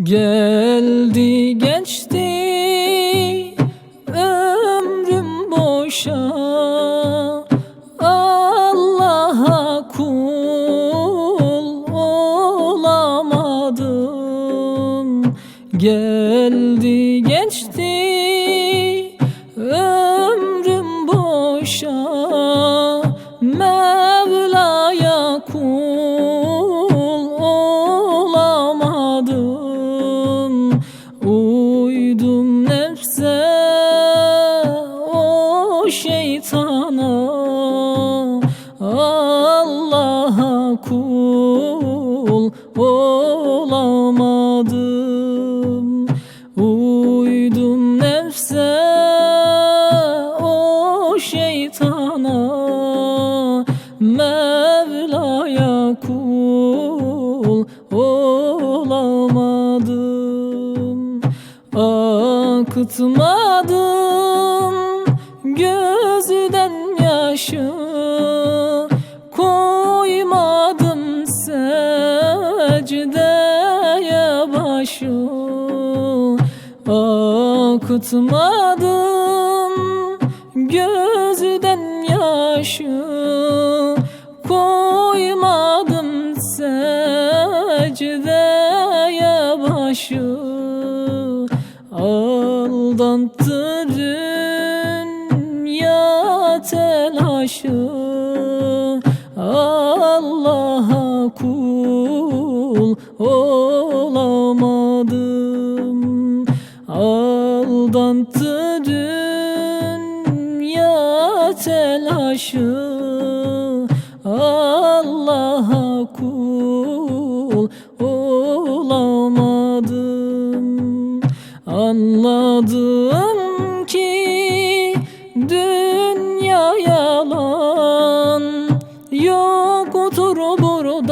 Geldi geçti ömrüm boşa. Allah'a kul olamadım Geldi geçti ömrüm boşa. Mevla'ya şeytana Allah'a kul olamadım. Uydum nefse o şeytana Mevla'ya kul olamadım. Akıtmadım gözden yaşı Koymadım secdeye başı. Akıtmadım gözden yaşı Koymadım secdeye başı. Aldanttı dünya telaşı Allah'a kul olamadım. Aldanttı dünya telaşı Allah'a kul olamadım. Anladım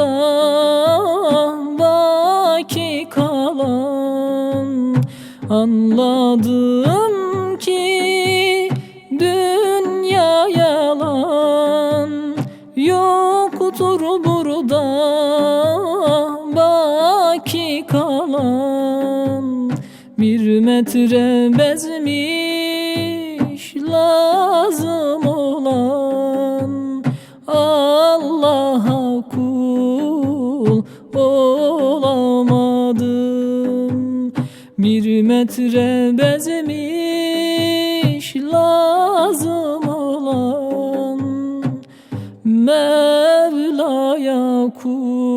burada baki kalan Anladım ki dünya yalan. Yoktur burada baki kalan. Bir metre bezmiş lazım olan Allah'a kul Bir metre bezmiş lazım olan Mevla'ya kul